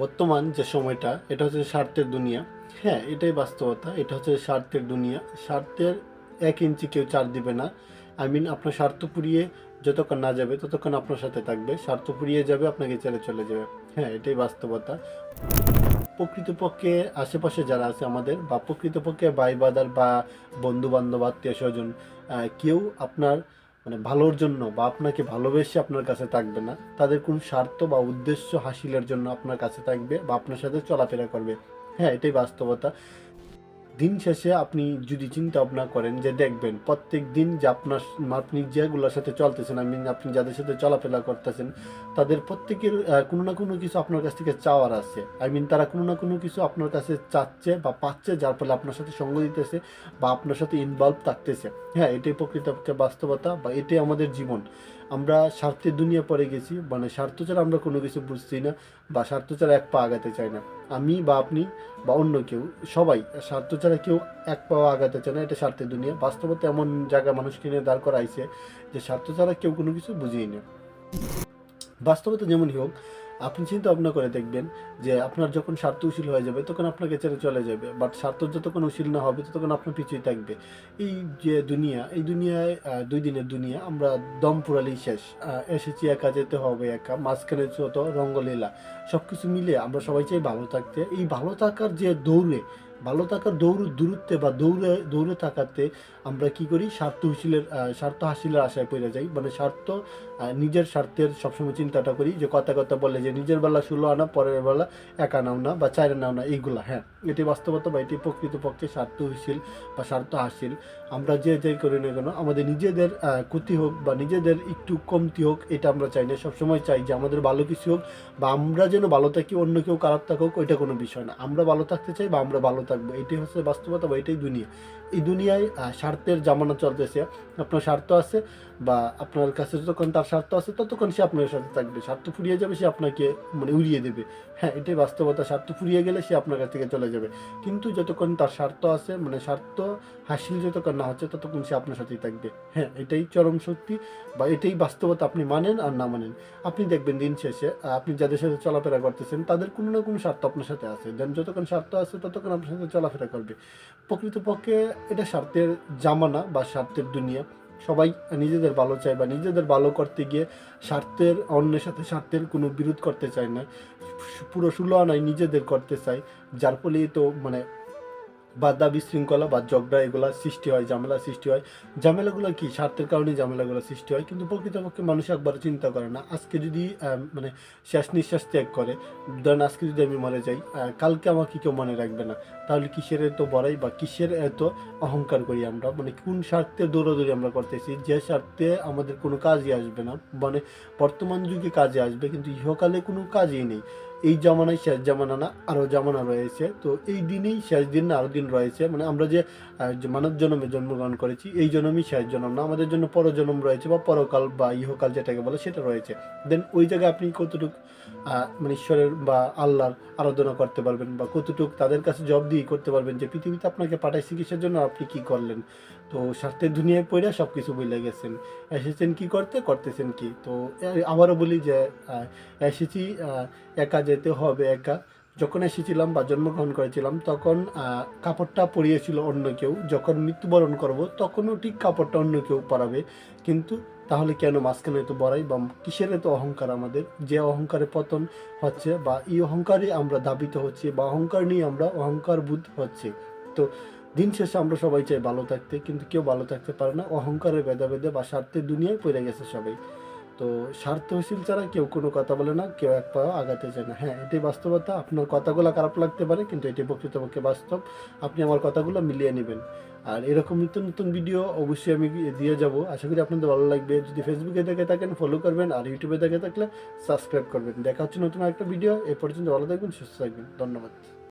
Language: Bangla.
বর্তমান যে সময়টা, এটা হচ্ছে স্বার্থের দুনিয়া। হ্যাঁ এটাই বাস্তবতা, এটা হচ্ছে স্বার্থের দুনিয়া। স্বার্থের এক ইঞ্চি কেউ চার দিবে না। আই মিন আপনার স্বার্থ পুড়িয়ে যতক্ষণ না যাবে, ততক্ষণ আপনার সাথে থাকবে। স্বার্থ পুড়িয়ে যাবে, আপনাকে ছেড়ে চলে যাবে। হ্যাঁ এটাই বাস্তবতা। প্রকৃতপক্ষে আশেপাশে যারা আছে আমাদের, বা প্রকৃতপক্ষে ভাই বাদার বা বন্ধু বান্ধব আত্মীয় স্বজন কেউ আপনার মানে ভালোর জন্য বা আপনাকে ভালোবেসে আপনার কাছে থাকবে না, তাদের কোন স্বার্থ বা উদ্দেশ্য হাসিলের জন্য আপনার কাছে থাকবে বা আপনার সাথে চলাফেরা করবে। হ্যাঁ এটাই বাস্তবতা। দিন শেষে আপনি যদি চিন্তা ভাবনা করেন যে দেখবেন, প্রত্যেক দিন যে আপনার আপনি যেগুলোর সাথে চলতেছেন আই মিন আপনি যাদের সাথে চলাফেরা করতেছেন, তাদের প্রত্যেকের কোনো না কোনো কিছু আপনার কাছ থেকে চাওয়ার আছে। আই মিন তারা কোনো না কোনো কিছু আপনার কাছে চাচ্ছে বা পাচ্ছে, যার ফলে আপনার সাথে সঙ্গ দিতেছে বা আপনার সাথে ইনভলভ থাকতেছে। হ্যাঁ এটাই প্রকৃতপক্ষে বাস্তবতা বা এটাই আমাদের জীবন। আমরা স্বার্থের দুনিয়া পরে গেছি মানে স্বার্থ ছাড়া আমরা কোনো কিছু বুঝছি না বা স্বার্থ ছাড়া এক পা আগাতে চাই না। আমি বা আপনি বা অন্য কেউ, সবাই স্বার্থ ছাড়া কেউ এক পাও আগাতে চায় না, এটা স্বার্থের দুনিয়া। বাস্তবতা এমন জায়গায় মানুষকে নিয়ে দাঁড় করাইছে যে স্বার্থ ছাড়া কেউ কোনো কিছু বুঝেই না। বাস্তবতা যেমনই হোক আপনি চিন্তা ভাবনা করে দেখবেন যে আপনার যখন স্বার্থ উশীল হয়ে যাবে, তখন আপনাকে ছেড়ে চলে যাবে। বাট স্বার্থ যতক্ষণ উশীল না হবে, ততক্ষণ আপনার পিছিয়ে থাকবে। এই যে দুনিয়া, এই দুনিয়ায় দুই দিনের দুনিয়া, আমরা দম পুরালেই শেষ। এসেছি একা যেতে হবে একা, মাঝখানে চত রঙ্গলীলা। সব কিছু মিলে আমরা সবাই চাই ভালো থাকতে। এই ভালো থাকার যে দৌড়ে ভালো থাকার দৌড়, দূরত্বে বা দৌড়ে দৌড়ে থাকাতে আমরা কি করি? স্বার্থ হাসিলের স্বার্থ হাসিলের আশায় পড়ে যাই। মানে স্বার্থ নিজের স্বার্থের সবসময় চিন্তাটা করি যে কথা কথা বলে যে নিজের বেলা ষোলো আনা, পরের বেলা একা নাও না বা চারে নাও না, এইগুলা হ্যাঁ। এটি বাস্তবতা বা এটি প্রকৃতপক্ষে স্বার্থ হাসিল বা স্বার্থ হাসিল আমরা যে যাই করি না কেন, আমাদের নিজেদের ক্ষতি হোক বা নিজেদের একটু কমতি হোক, এটা আমরা চাই না। সবসময় চাই যে আমাদের ভালো কিছু হোক বা আমরা যেন ভালো থাকি, অন্য কেউ খারাপ থাকুক, ওইটা কোনো বিষয় না। আমরা ভালো থাকতে চাই বা আমরা ভালো থাকব, এটাই হচ্ছে বাস্তবতা বা এটাই দুনিয়া। এই দুনিয়ায় স্বার্থের জামানা চলতেছে। আপনার স্বার্থ আছে বা আপনার কাছে যতক্ষণ তার স্বার্থ আছে, ততক্ষণ সে আপনার সাথে থাকবে। স্বার্থ ফুরিয়ে যাবে, সে আপনাকে মানে উড়িয়ে দেবে। হ্যাঁ এটাই বাস্তবতা। স্বার্থ ফুরিয়ে গেলে সে আপনার কাছ থেকে চলে যাবে। কিন্তু যতক্ষণ তার স্বার্থ আছে মানে স্বার্থ হাসিল যতক্ষণ না হচ্ছে, ততক্ষণ সে আপনার সাথেই থাকবে। হ্যাঁ এটাই চরম সত্যি বা এটাই বাস্তবতা আপনি মানেন আর না মানেন। আপনি দেখবেন দিন শেষে আপনি যাদের সাথে চলাফেরা করতেছেন, তাদের কোনো না কোনো স্বার্থ আপনার সাথে আছে। দেন যতক্ষণ স্বার্থ আছে, ততক্ষণ আপনার সাথে চলাফেরা করবে। প্রকৃতপক্ষে এটা স্বার্থের জামানা বা স্বার্থের দুনিয়া। সবাই নিজেদের ভালো চায় বা নিজেদের ভালো করতে গিয়ে স্বার্থের, অন্যের সাথে স্বার্থের কোনো বিরোধ করতে চায় না। পুরো সুলো আনায় নিজেদের করতে চায়। যার ফলেই তো মানে বাধা বিশৃঙ্খলা বা ঝগড়া এগুলা সৃষ্টি হয়, ঝামেলা সৃষ্টি হয়। ঝামেলাগুলো কি? স্বার্থের কারণে ঝামেলাগুলো সৃষ্টি হয়। কিন্তু প্রকৃতপক্ষে মানুষ একবার চিন্তা করে না। আজকে যদি মানে শেষ নিঃশ্বাস ত্যাগ করে, ধরেন আজকে যদি আমি মরে যাই কালকে আমাকে কেউ মনে রাখবে না। তাহলে কিসের এত বড়াই বা কিসের এত অহংকার করি আমরা? মানে কোন স্বার্থে দৌড়াদৌড়ি আমরা করতেছি? যে স্বার্থে আমাদের কোনো কাজই আসবে না। মানে বর্তমান যুগে কাজে আসবে, কিন্তু ইহকালে কোনো কাজই নেই। এই জামানায় শেষ জামানা না, আরও জামানা রয়েছে। তো এই দিনেই শেষ দিন না, আরও দিন রয়েছে। মানে আমরা যে মানব জন্মে জন্মগ্রহণ করেছি, এই জন্মই শেষ জন্ম না। আমাদের জন্য পরজন্ম রয়েছে বা পরকাল বা ইহকাল যেটাকে বলে, সেটা রয়েছে। দেন ওই জায়গায় আপনি কতটুকু মানে ঈশ্বরের বা আল্লাহর আরাধনা করতে পারবেন বা কতটুকু তাদের কাছে জব দিয়ে করতে পারবেন যে পৃথিবীতে আপনাকে পাঠাইছি কিসের জন্য আপনি কি করলেন? তো স্বার্থের দুনিয়ায় পড়ে সব কিছু বলে গেছেন। এসেছেন কি করতে? করতেছেন কি? তো আবারও বলি যে এসেছি একা যেতে হবে একা। যখন এসেছিলাম বা জন্মগ্রহণ করেছিলাম, তখন কাপড়টা পরিয়েছিল অন্য কেউ। যখন মৃত্যুবরণ করব, তখনও ঠিক কাপড়টা অন্য কেউ পরাবে। কিন্তু তাহলে কেন মাঝখানে এত বড়াই বা কিসের এত অহংকার আমাদের? যে অহংকারে পতন হচ্ছে বা এই অহংকারে আমরা দাবিত হচ্ছি বা অহংকার নিয়ে আমরা অহংকার বুধ হচ্ছে। তো দিন শেষে আমরা সবাই চাই ভালো থাকতে, কিন্তু কেউ ভালো থাকতে পারে না। অহংকারের ভেদাভেদে বা স্বার্থের দুনিয়ায় পড়ে গেছে সবাই। তো স্বার্থশীল ছাড়া কেউ কোনো কথা বলে না, কেউ এক পা আগাতে চায় না। হ্যাঁ এটাই বাস্তবতা। আপনার কথাগুলো খারাপ লাগতে পারে, কিন্তু এটি প্রকৃতপক্ষে বাস্তব। আপনি আমার কথাগুলো মিলিয়ে নেবেন। আর এরকম নতুন নতুন ভিডিও অবশ্যই আমি দিয়ে যাব। আশা করি আপনাদের ভালো লাগবে। যদি ফেসবুকে দেখে থাকেন ফলো করবেন, আর ইউটিউবে দেখে থাকলে সাবস্ক্রাইব করবেন। দেখা হচ্ছে নতুন একটা ভিডিও এ পর্যন্ত ভালো থাকবেন, সুস্থ থাকবেন। ধন্যবাদ।